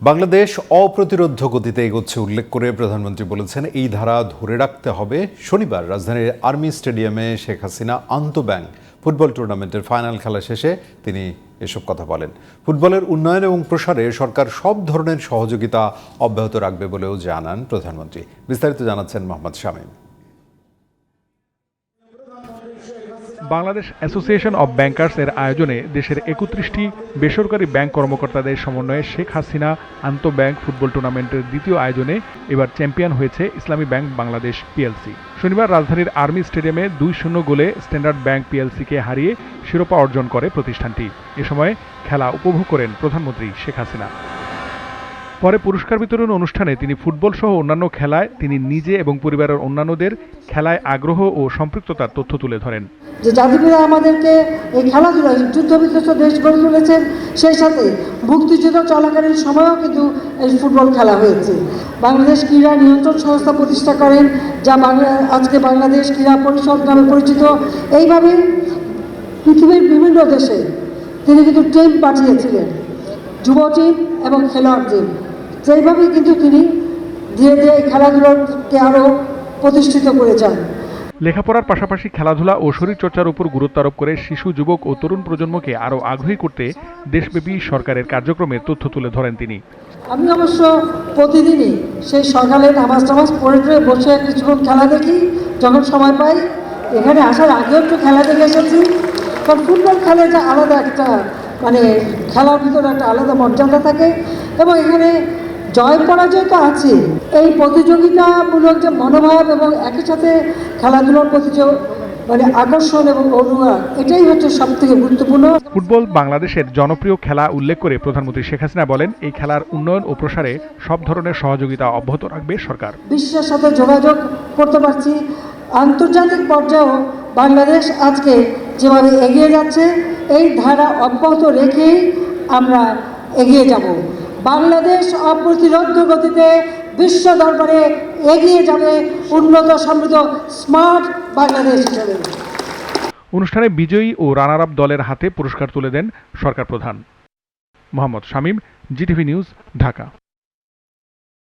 বাংলাদেশ অপ্রতিরোধ্য গতিতে এগোচ্ছে উল্লেখ করে প্রধানমন্ত্রী বলেছেন, এই ধারা ধরে রাখতে হবে। শনিবার রাজধানীর আর্মি স্টেডিয়ামে শেখ হাসিনা আন্তঃব্যাংক ফুটবল টুর্নামেন্টের ফাইনাল খেলা শেষে তিনি এসব কথা বলেন। ফুটবলের উন্নয়ন এবং প্রসারে সরকার সব ধরনের সহযোগিতা অব্যাহত রাখবে বলেও জানান প্রধানমন্ত্রী। বিস্তারিত জানাচ্ছেন Mohammad Shamim. Bangladesh association of bankers এর আয়োজনে দেশের একত্রিশটি বেসরকারি ব্যাংক কর্মকর্তাদের সমন্বয়ে শেখ হাসিনা আন্তঃব্যাংক ফুটবল টুর্নামেন্টের দ্বিতীয় আয়োজনে এবার চ্যাম্পিয়ন হয়েছে ইসলামী ব্যাংক বাংলাদেশ পিএলসি শনিবার রাজধানীর আর্মি স্টেডিয়ামে দুই শূন্য গোলে স্ট্যান্ডার্ড ব্যাংক পিএলসিকে হারিয়ে শিরোপা অর্জন করে প্রতিষ্ঠানটি। এ সময় খেলা উপভোগ করেন প্রধানমন্ত্রী শেখ হাসিনা। পরে পুরস্কার বিতরণ অনুষ্ঠানে তিনি ফুটবল সহ অন্যান্য খেলায় তিনি নিজে এবং পরিবারের অন্যান্যদের খেলায় আগ্রহ ও সম্পৃক্ততার তথ্য তুলে ধরেন। যে জাতিপিতা আমাদেরকে এই খেলাধুলায় যুদ্ধ বিধ্বস্ত দেশ গড়ে তুলেছেন, সেই সাথে মুক্তিযুদ্ধ চলাকালীন সময়ও কিন্তু এই ফুটবল খেলা হয়েছে। বাংলাদেশ ক্রীড়া নিয়ন্ত্রণ সংস্থা প্রতিষ্ঠা করেন, যা বাংলা, আজকে বাংলাদেশ ক্রীড়া পরিষদ নামে পরিচিত। এইভাবে পৃথিবীর বিভিন্ন দেশে তিনি কিন্তু টিম পাঠিয়েছিলেন, যুব টিম এবং খেলোয়াড় টিম। সেইভাবেই কিন্তু তিনি ধীরে ধীরে এই খেলাধুলোকে আরও প্রতিষ্ঠিত করে যান। লেখাপড়ার পাশাপাশি খেলাধুলা ও শরীরচর্চার উপর গুরুত্ব আরোপ করে শিশু যুবক ও তরুণ প্রজন্মকে আরও আগ্রহী করতে দেশব্যাপী সরকারের কার্যক্রমের তথ্য তুলে ধরেন তিনি। আমি অবশ্য প্রতিদিনই সেই সকালে নামাজ টামাজ পড়ে টড়ে বসে কিছুক্ষণ খেলা দেখি যখন সময় পাই। এখানে আসার আগেও একটু খেলা দেখে এসেছি। কারণ ফুটবল খেলে যে আলাদা একটা মানে খেলার ভিতরে একটা আলাদা মর্যাদা থাকে। এবং এখানে জয় পরাজয় তো আছে। এই প্রতিযোগিতামূলক যে মনোভাব এবং একই সাথে খেলাধুলার প্রতি যে মানে আকর্ষণ এবং অনুরাগ এটাই হচ্ছে সব থেকে গুরুত্বপূর্ণ। ফুটবল বাংলাদেশের জনপ্রিয় খেলা উল্লেখ করে প্রধানমন্ত্রী শেখ হাসিনা বলেন এই খেলার উন্নয়ন ও প্রসারে সব ধরনের সহযোগিতা অব্যাহত রাখবে সরকার। বিশ্বের সাথে যোগাযোগ করতে পারছি। আন্তর্জাতিক পর্যায়েও বাংলাদেশ আজকে যেভাবে এগিয়ে যাচ্ছে এই ধারা অব্যাহত রেখেই আমরা এগিয়ে যাব। বাংলাদেশ অপ্রতিরোধ গতিতে বিশ্ব দরবারে এগিয়ে যাবে উন্নত সমৃদ্ধ স্মার্ট বাংলাদেশ হিসেবে। অনুষ্ঠানে বিজয়ী ও রানার আপ দলের হাতে পুরস্কার তুলে দেন সরকার প্রধান। Mohammad Shamim, GTV news, Dhaka.